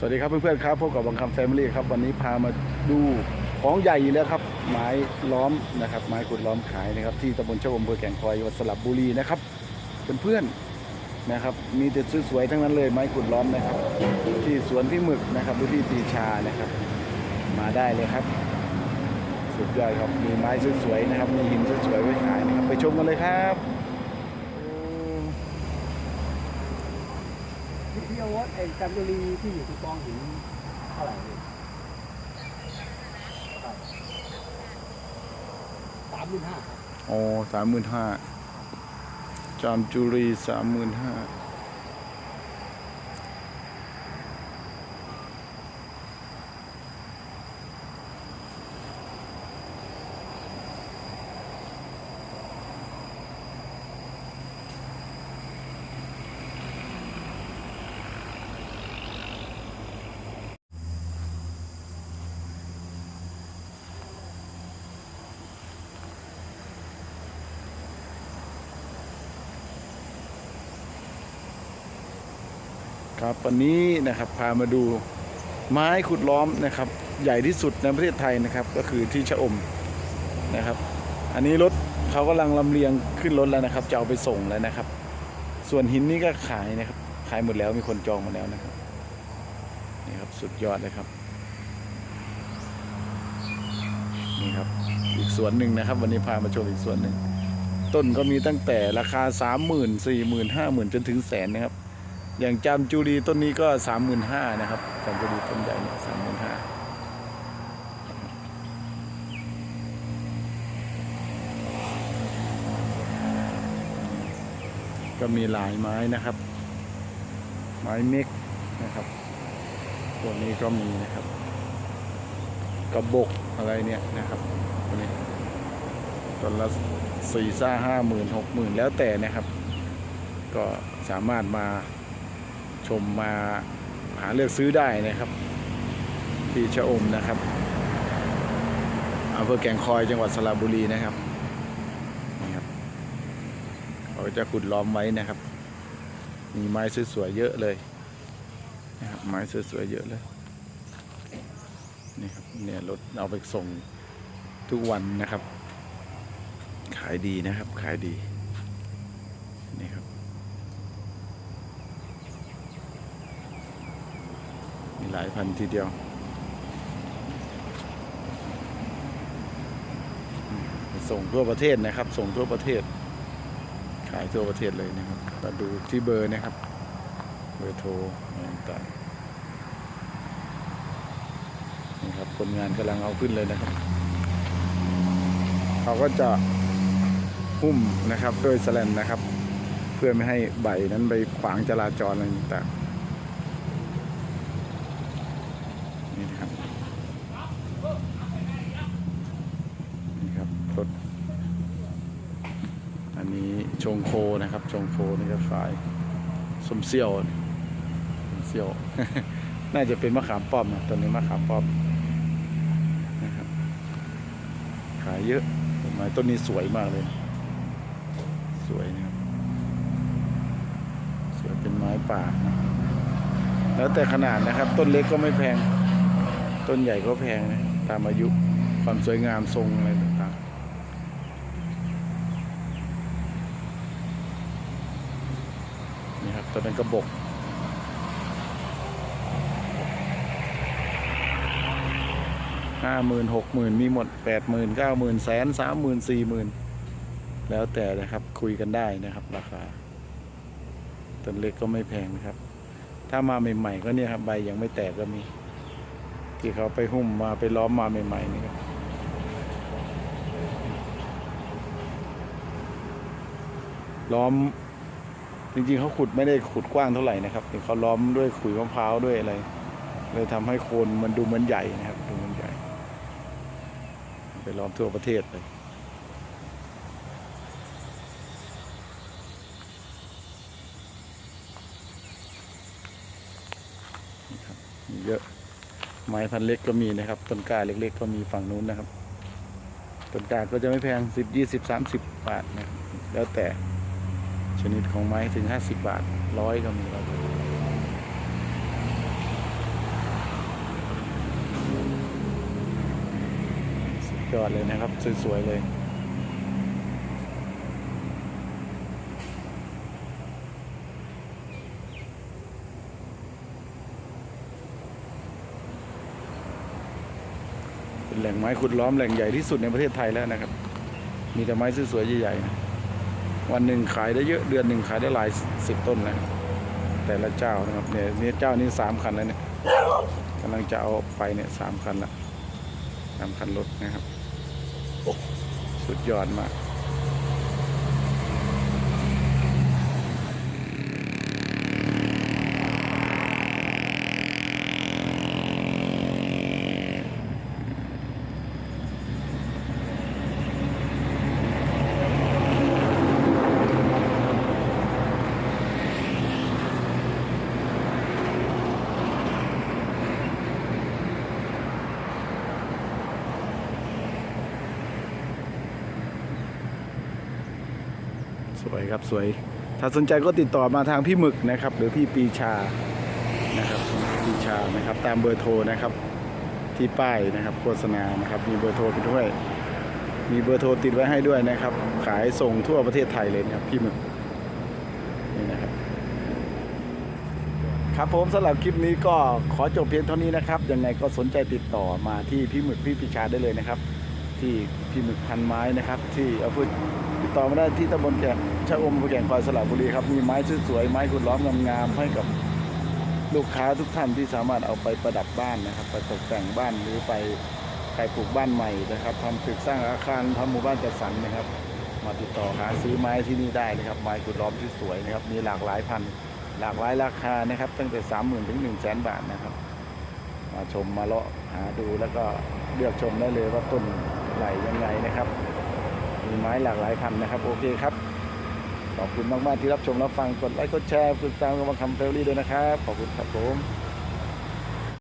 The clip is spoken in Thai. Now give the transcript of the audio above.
สวัสดีครับเพื่อนๆครับพบกับบังคำแฟมิลี่ครับวันนี้พามาดูของใหญ่อีกแล้วครับ ไม้ล้อมนะครับ ไม้ขุดล้อมขายนะครับ ที่ตำบลเจ้าอมเภอแก่งคอยจังหวัดสระบุรีนะครับเพื่อนๆนะครับ มีแต่สวยๆทั้งนั้นเลยไม้ขุดล้อมนะครับ ที่สวนพี่หมึกนะครับหรือที่ตีชานะครับ มาได้เลยครับ สุดยอดครับมีไม้สวยๆนะครับ มีหินสวยๆไว้ขายนะครับ ไปชมกันเลยครับ พี่พี่เอาวไอ้จันทบุรีที่อยู่ที่กองหินเท่าไหร่เลยสามหมื่นห้า อ๋อสามหมื่นห้าจามจุรีสามหมื่นห้า ครับวันนี้นะครับพามาดูไม้ขุดล้อมนะครับ ใหญ่ที่สุดในประเทศไทยนะครับ ก็คือที่ชะอมนะครับ อันนี้รถเขากำลังลำเลียงขึ้นรถแล้วนะครับ จะเอาไปส่งแล้วนะครับ ส่วนหินนี่ก็ขายนะครับ ขายหมดแล้วมีคนจองมดแล้วนะครับนี่ครับสุดยอดเลยครับนี่ครับอีกสวนหนึ่งนะครับ วันนี้พามาชมอีกสวนหนึ่งต้นก็มีตั้งแต่ราคาสามหมื่นสี่หมื่นห้าหมื่นจนถึงแสนนะครับ อย่างจามจุรีต้นนี้ก็สามหมื่นห้านะครับจามจุรีต้นใหญ่เนี่ยสามหมื่นห้าก็มีหลายไม้นะครับ ไม้เม็กนะครับตัวนี้ก็มีนะครับ กระบกอะไรเนี่ยนะครับตัวนี้ต้นละสี่ซ่าห้าหมื่นหกหมื่นแล้วแต่นะครับ ก็สามารถมา ชมมาหาเลือกซื้อได้นะครับ ที่ชะอมนะครับอำเภอแก่งคอยจังหวัดสระบุรีนะครับนี่ครับเขาจะขุดล้อมไว้นะครับ มีไม้สวยๆเยอะเลยนะครับไม้สวยๆเยอะเลยนี่ครับเนี่ยรถเอาไปส่งทุกวันนะครับ ขายดีนะครับขายดีนี่ครับ มีหลายพันทีเดียวส่งทั่วประเทศนะครับ ส่งทั่วประเทศ ขายทั่วประเทศเลยนะครับมาดูที่เบอร์นะครับ เบอร์โทรต่างนี่ครับคนงานกำลังเอาขึ้นเลยนะครับ เขาก็จะหุ้มนะครับด้วยสแลนนะครับ เพื่อไม่ให้ใบนั้นไปขวางจราจรอะไรต่างๆ นี่นะครับ นี่ครับรถ อันนี้ชงโคนะครับ ชงโคนี่ก็ขายสมเซี่ยวสมเซี่ยว น่าจะเป็นมะขามป้อมนะตัวนี้มะขามป้อมนะครับขายเยอะต้นไม้ต้นนี้สวยมากเลย สวยนะครับสวยเป็นไม้ป่านะแล้วแต่ขนาดนะครับ ต้นเล็กก็ไม่แพง ต้นใหญ่ก็แพงนะตามอายุความสวยงามทรงอะไร ตัวนั้นกระบอกห้าหมื่นหกหมื่นมีหมดแปดหมื่นเก้าหมื่นแสนสามหมื่นสี่หมื่นแล้วแต่นะครับคุยกันได้นะครับ ราคาต้นเล็กก็ไม่แพงนะครับ ถ้ามาใหม่ ๆ ก็เนี่ยครับใบยังไม่แตกก็มี ที่เขาไปหุ้มมาไปล้อมมาใหม่ๆนี่ครับล้อม จริงๆเขาขุดไม่ได้ขุดกว้างเท่าไหร่นะครับแต่เขาล้อมด้วยขุยมะพร้าวด้วยอะไร เลยทำให้โคนมันดูเหมือนใหญ่นะครับ ดูเหมือนใหญ่ ไปล้อมทั่วประเทศเลยเยอะไม้พันเล็กก็มีนะครับต้นกล้าเล็ก ๆ ก็มีฝั่งนู้นนะครับต้นกล้าก็จะไม่แพงสิบยี่สิบสามสิบบาทนะแล้วแต่ ชนิดของไม้ถึง 50 บาทร้อยก็มีครับสุดยอดเลยนะครับ สวย ๆ เลยเป็นแหล่งไม้ขุดล้อมแหล่งใหญ่ที่สุดในประเทศไทยแล้วนะครับ มีแต่ไม้สวยๆใหญ่ๆ วันหนึ่งขายได้เยอะเดือนหนึ่งขายได้หลายสิบต้นนะแต่ละเจ้านะครับเนี่ยเนี่ยเจ้านี้สามคันแล้วเนี่ยกำลังจะเอาไปเนี่ยสามคันละสามคันรถนะครับ สุดยอดมาก สวยครับสวย ถ้าสนใจก็ติดต่อมาทางพี่หมึกนะครับ หรือพี่ปีชานะครับปีชานะครับ ตามเบอร์โทรนะครับ ที่ป้ายนะครับ โฆษณานะครับ มีเบอร์โทรไปด้วย มีเบอร์โทรติดไว้ให้ด้วยนะครับ ขายส่งทั่วประเทศไทยเลยนะครับพี่หมึกนี่นะครับครับผมสำหรับคลิปนี้ก็ขอจบเพียงเท่านี้นะครับยังไงก็สนใจติดต่อมาที่พี่หมึกพี่ปีชาได้เลยนะครับ ที่พี่หมึกพันไม้นะครับ ที่อาพูด ติดต่อมาได้ที่ตำบลแก่งชะอมแก่งคอยสระบุรีครับ มีไม้สวยๆไม้ขุดล้อมงามๆให้กับลูกค้าทุกท่านที่สามารถเอาไปประดับบ้านนะครับ ไปตกแต่งบ้านหรือไปใครปลูกบ้านใหม่นะครับทำตึกสร้างอาคารทำหมู่บ้านจัดสรรนะครับ มาติดต่อหาซื้อไม้ที่นี่ได้นะครับ ไม้ขุดล้อมที่สวยนะครับ มีหลากหลายพันหลากหลายราคานะครับ ตั้งแต่สามหมื่นถึงหนึ่งแสนบาทนะครับ มาชมมาเลาะหาดูแล้วก็เลือกชมได้เลยว่าต้นไหลยังไงนะครับ มีไม้หลากหลายพันนะครับ โอเคครับ ขอบคุณมาก ๆ ที่รับชมรับฟังกดไลค์กดแชร์กดติดตามกับบังคำเฟลลี่ด้วยนะครับ ขอบคุณครับผม